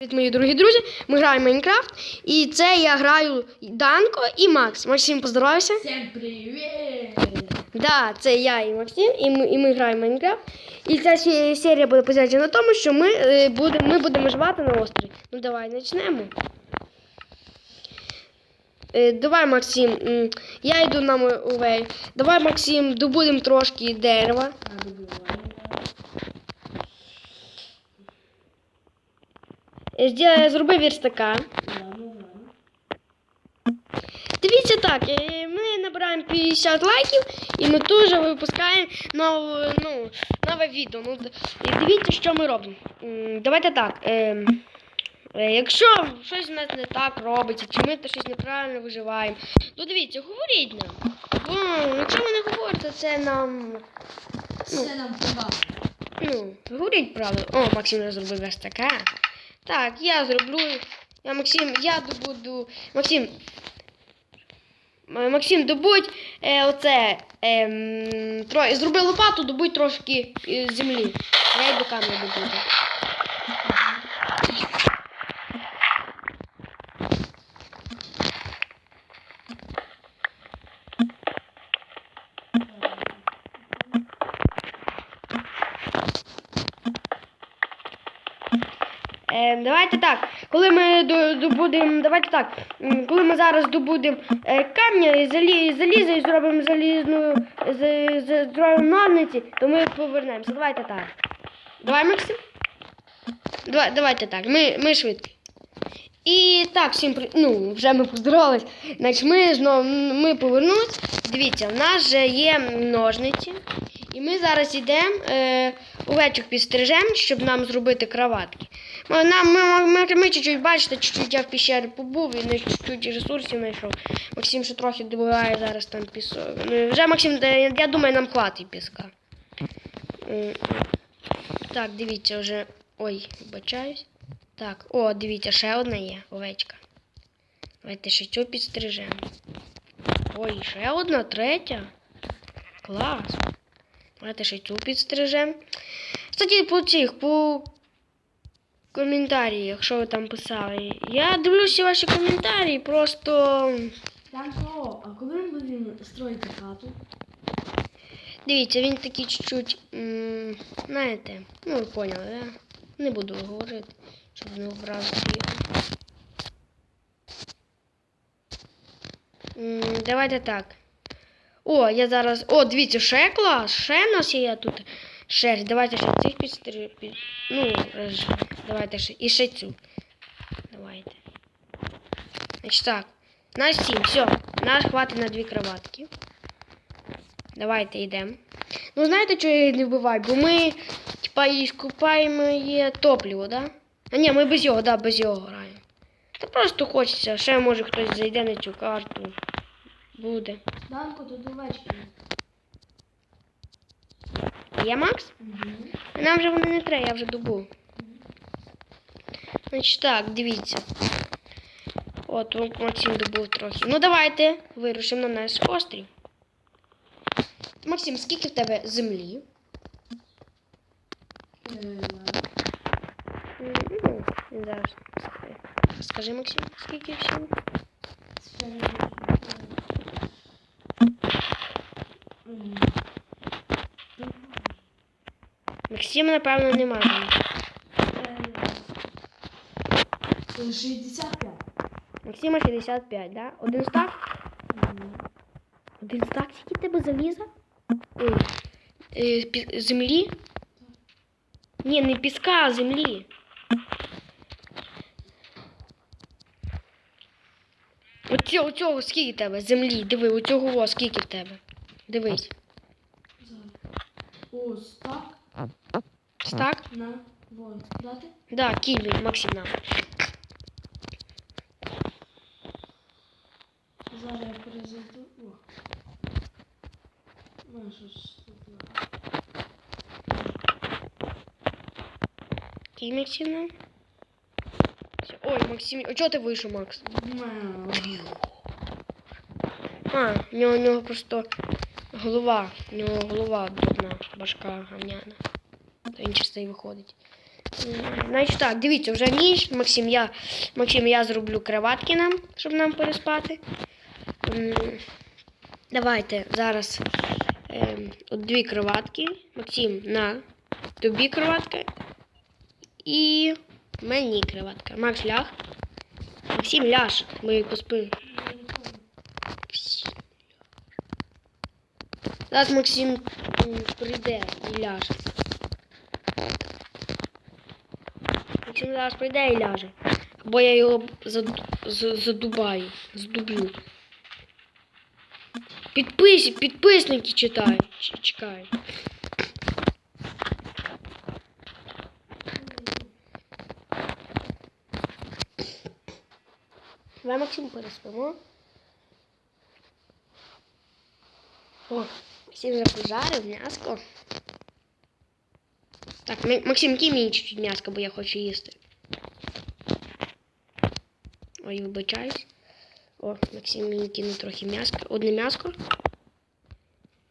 Привіт, мої дорогі друзі, ми граємо Майнкрафт, і це я граю Данко і Макс. Максим, поздоровайся. Всем привет! Да, це я і Максим, і ми, і ми граємо Майнкрафт. І ця серія буде посвячена тому, що ми, е, будемо, ми будемо живати на острові. Ну давай почнемо. Е, давай, Максим, я йду на увей. Давай, Максим, добудемо трошки дерева. Надо было. Е, зді- Зроби вірстака. Дивіться так, е, ми набираємо 50 лайків і ми тут же випускаємо нове, ну, нове відео. Ну, і дивіться, що ми робимо. Давайте так. Е, е, якщо щось у нас не так робиться, чи ми то щось неправильно виживаємо, то дивіться, говоріть нам. Бо якщо ви не говорите, це нам. Все нам помогает. Ну, говоріть правду. О, Максим вже зробив ось таке. Так, я зроблю. Я Максим, я добуду. Максим. Максим, добудь е, оце. Е, тро... Зроби лопату, добудь трошки е, землі. Я йду камінь добуду. Е, давайте так. Коли ми добудемо, давайте так. Коли ми зараз добудемо е, камня і залізо і зробимо залізну зробимо ножниці, то ми повернемося. Давайте так. Давай, Максим. Давай, давайте так. Ми, ми швидкі. І так, всім при... ну, вже ми поздоровались. Значить, ми знову ми повернулись. Дивіться, в нас вже є ножниці. І ми зараз йдемо е, овечок підстрижемо, щоб нам зробити кроватки. Нам, ми, ми, ми чуть-чуть, бачите, чуть-чуть я в піщері побув і не чуть-чуть ресурсів знайшов. Максим ще трохи добуває зараз там пісок. Ну, Вже Максим, я думаю, нам хватить піска. Так, дивіться, вже. Ой, вибачаюсь. Так, о, дивіться, ще одна є овечка. Давайте ще цю підстрижемо. Ой, ще одна, третя. Клас. Давайте ще цю підстрижемо. Кстати, по цих, по коментарях, що ви там писали. Я дивлюся ваші коментарі, просто. Данко, а коли ми будемо строїти хату? Дивіться, він такий чуть-чуть. Знаєте, ну ви поняли, да? Не буду говорити, щоб не образити його. Давайте так. О, я зараз. О, дивіться, ще клас, ще в нас є тут шерсть. Давайте ще цих підстри... під... Ну, давайте ще. І ще цю. Давайте. Значить так. На сім, все. Нас хватить на дві кроватки. Давайте йдемо. Ну, знаєте, що я її не вбиваю? Бо ми, типа, і скупаємо є топливо, да? А ні, ми без його, да, без його граємо. Та просто хочеться, ще може хтось зайде на цю карту. Буде. Данко, тут овечки. Є Макс? Угу. Нам вже вони не треба, я вже добув. Значить так, дивіться. От, Максим добув трохи. Ну давайте вирушимо на наш острів. Максим, скільки в тебе землі? Е, Ну, зараз. Скажи, Максим, скільки всього? Максима, напевно, немає. Е, 65. Максима 65, да? Один стак? Один стак, скільки тебе заліза? Ой, е, землі? Ні, не піска, а землі. Оцього, оцього скільки в тебе? Землі, диви, оцього во, скільки в тебе. Дивись. О, стак Стак? на вот. Дати? Да, кинь мені, Максим нам. Зараз я перезайду. О. Ну, що ж тут? Кинь Максим нам. Ой, Максим, а чого ти вийшов, Макс? А, в нього, в нього просто голова. В нього голова дурна, башка говняна. То він часто і виходить. Значить так, дивіться, вже ніч. Максим, я, Максим, я зроблю кроватки нам, щоб нам переспати. Давайте зараз ем, от дві кроватки. Максим, на тобі кроватка. І мені кроватка. Макс ляг. Максим ляж, ми поспимо. Зараз Максим прийде і ляже. Максим зараз прийде і ляже. Або я його заду- задубаю, задублю. Підпис, підписники читають, чекають. Давай Максим переспимо. О, Максим вже пожарив м'яско. Так, Максим, кій мені чуть-чуть м'яско, бо я хочу їсти. Ой, вибачаюсь. О, Максим мені кинув трохи м'яска. Одне м'яско.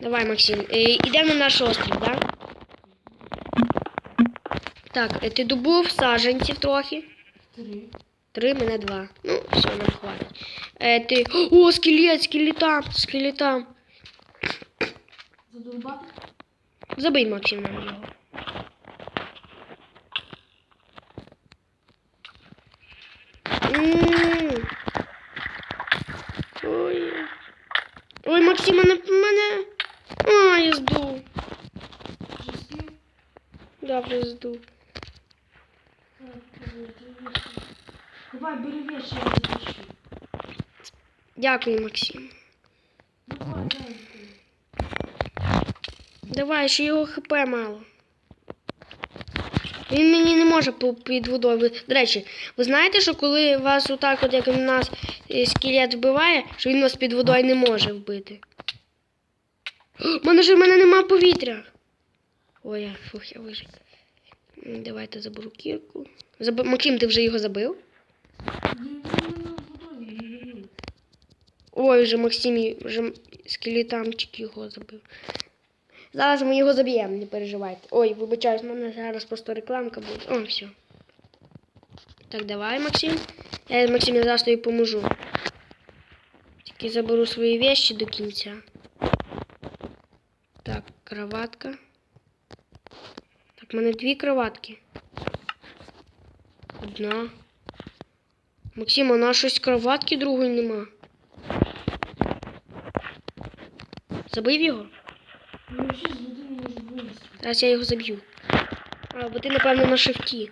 Давай, Максим. Е, ідемо на наш острів, так? Так, е, ти добув саджанців трохи. Три. Три, мене два. Ну, все, нам хватить. Е, ти. О, скелет, скелетам, скелетам. Задовбати? Забий Максим нам його. Ой. Ой, Максим, мене. мене. А, я здув. Да, вже здув. Давай, бери вещи, я запущу. Дякую, Максим. Давай, ще його хп мало. Він мені не може під водою. До речі, ви знаєте, що коли вас отак, от як у нас е, скелет вбиває, що він вас під водою не може вбити. У мене ж в мене нема повітря. Ой, фух, я вижив. Давайте заберу кірку. Заби... Максим, ти вже його забив? Ой, вже Максим вже скелетамчик його забив. Зараз ми його заб'ємо, не переживайте. Ой, вибачаюсь, в мене зараз просто рекламка буде. О, все. Так, давай, Максим. Я Максим, я зараз тобі поможу. Тільки заберу свої вещи до кінця. Так, кроватка. Так, в мене дві кроватки. Одна. Максим, а на щось кроватки другої нема. Забив його? Зараз я його заб'ю. А, бо ти, напевно, на шифті.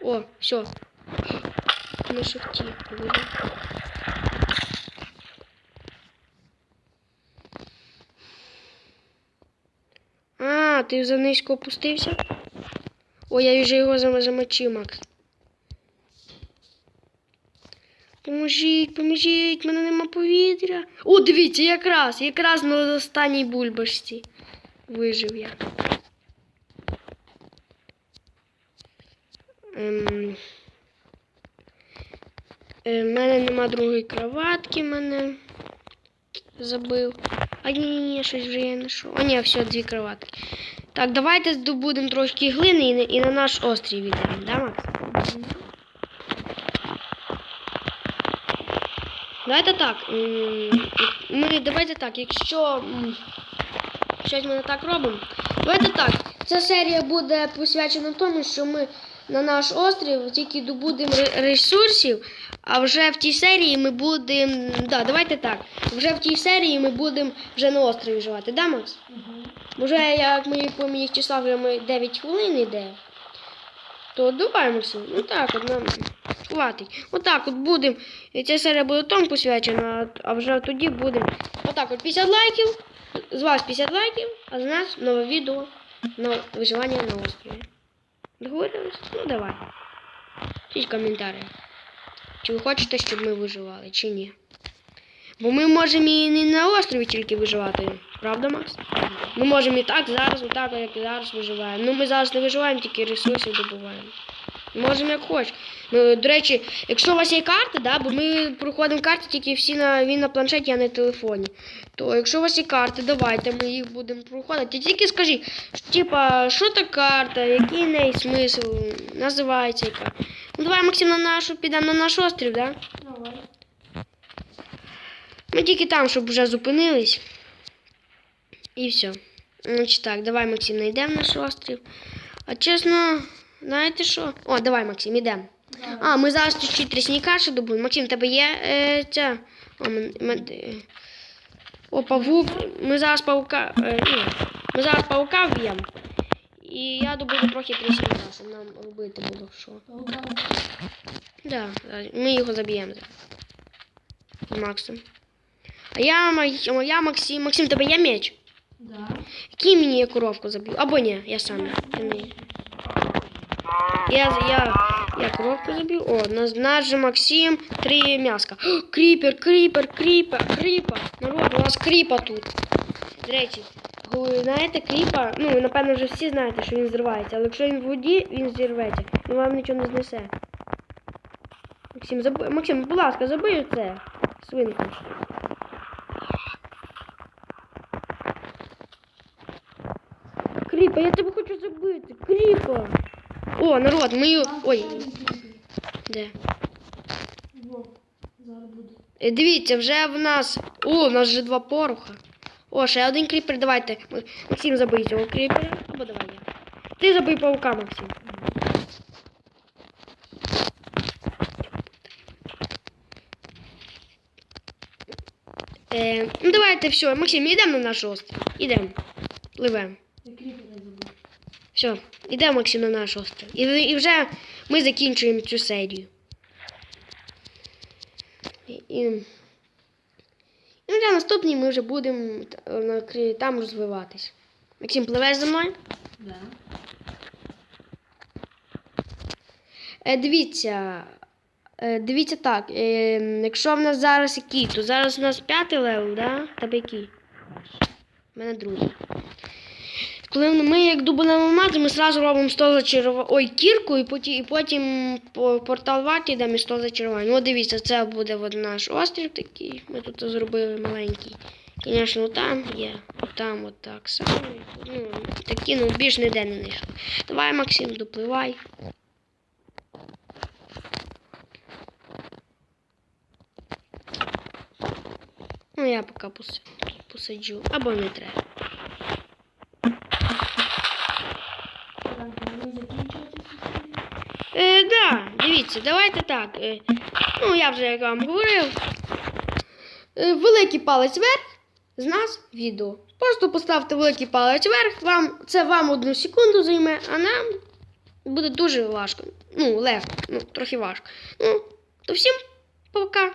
О, все. На шифті. А, ти за низько опустився? О, я вже його зам- замочив, Макс. Поможіть, поможіть, мене нема повітря. О, дивіться, якраз, якраз на останній бульбашці. Вижив я. Ем, е, в мене нема другої кроватки, мене забив. А ні, ні, ні, щось вже я знайшов. А ні, все, дві кроватки. Так, давайте здобудемо трошки глини і і на наш острів йдемо, да, Макс? Давайте так. Ми давайте так, якщо щось ми не так робимо. Давайте так. Ця серія буде посвячена тому, що ми на наш острів тільки добудемо ресурсів, а вже в тій серії ми будемо. Да, давайте так. Вже в тій серії ми будемо вже на острові живати, да, Макс? Угу. Вже як ми по моїх числах вже ми 9 хвилин йде. То давай, ну так, от нам хватить. Отак от будемо. Ця серія буде тому посвячена, а вже тоді будемо. Отак от 50 лайків. З вас 50 лайків, а з нас нове відео на виживання на острові. Договорились? Ну давай. Пишіть коментарі. Чи ви хочете, щоб ми виживали, чи ні. Бо ми можемо і не на острові тільки виживати, правда, Макс? Ми можемо і так зараз, отак, як і зараз виживаємо. Ну ми зараз не виживаємо, тільки ресурси добуваємо. Можемо як хоч. Ну, до речі, якщо у вас є карта, да, бо ми проходимо карти тільки всі на він на планшеті, а не на телефоні. то якщо у вас є карти, давайте ми їх будемо проходити. Тільки скажіть, типа, що та карта, який неї смисл, називається яка. Ну давай, Максим, на нашу підемо на наш острів, да? Давай. Ми тільки там, щоб вже зупинились. І все. Значить так, давай, Максим, знайдемо наш острів. А чесно, знаєте що? О, давай, Максим, йдемо. А, ми зараз ще трісніка ще добудемо. Максим, тебе є е, ця. О, мен, е, о, павук. Ми зараз паука. Е, ні. Ми зараз паука вб'ємо. І я добуду трохи трісніка, щоб нам робити було що. Да, ми його заб'ємо Максом. А я, я Максим. Максим, тебе є меч? Да. Який мені я коровку заб'ю? Або ні, я сам. Я, не... я, я, я коровку заб'ю. О, наш же Максим, три м'яска. О, Кріпер, кріпер, кріпер, кріпа. Народ, у нас кріпа тут. До речі, ви знаєте, кріпа, ну, напевно, вже всі знаєте, що він зривається, але якщо він в воді, він зірветься. Він вам нічого не знесе. Максим, заб... Максим, будь ласка, забий це. Свинку. Кріпа, я тебе хочу забити. Кріпа. О, народ, ми. її- Ой, один де? Е, Дивіться, вже в нас. О, у нас вже два поруха. О, ще один кріпер, давайте. Максим забий цього кріпера. Або давай я. Ти забий паука, Максим. Е, ну давайте все, Максим, йдемо на наш острів. Кріпера забув. Все, йдемо Максим на наш острів. І, і вже ми закінчуємо цю серію. І, і, вже наступній ми вже будемо там розвиватись. Максим, пливеш за мною? Да. Е, дивіться. Е, дивіться так. Е, якщо в нас зараз який, то зараз у нас п'ятий левел, да? Тебе який? У мене другий. Коли ми як дубанемо мати, ми одразу робимо 100 зачарувань. Ой, кірку, і потім, і потім по портал варті йдемо і 100 зачарувань. От дивіться, це буде от наш острів такий. Ми тут зробили маленький. Звісно, там є. Там от так само. Ну, такі, ну, більш ніде не знайшли. Давай, Максим, допливай. Ну, я поки пос- посаджу. Або не треба. Так, ми закінчувати цю серію. Е, да, дивіться, давайте так. Е, ну, я вже як вам говорив. Е, великий палець вверх з нас відео. Просто поставте великий палець вверх, вам, це вам одну секунду займе, а нам буде дуже важко. Ну, легко, ну, трохи важко. Ну, то всім пока.